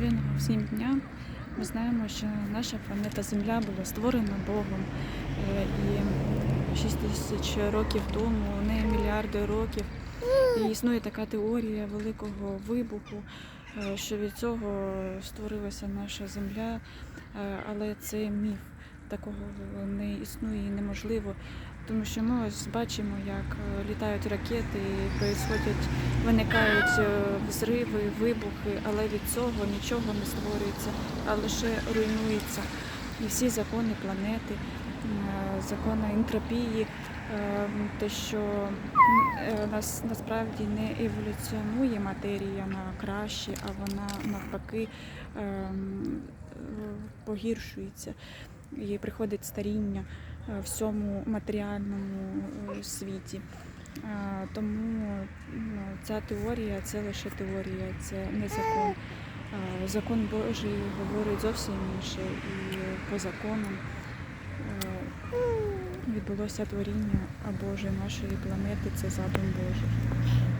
благословенного всім дня. Ми знаємо, що наша планета Земля була створена Богом. е, І 6 тисяч років тому, не мільярди років. І існує така теорія великого вибуху, е, що від цього створилася наша земля, Е, але це міф. Такого не існує і неможливо, тому що ми ось бачимо, як е, літають ракети, і виникають е, взриви, вибухи, але від цього нічого не створюється, а лише руйнується. І всі закони планети, е, закони ентропії, те, що нас насправді не еволюціонує матерія на краще, а вона навпаки ем, погіршується. І приходить старіння е, всьому матеріальному е, світі. Е, Тому ну, ця теорія це лише теорія, це не закон. Закон Божий говорить зовсім інше, і по законам е, відбулося творіння, Боже нашої планети це задум Божий.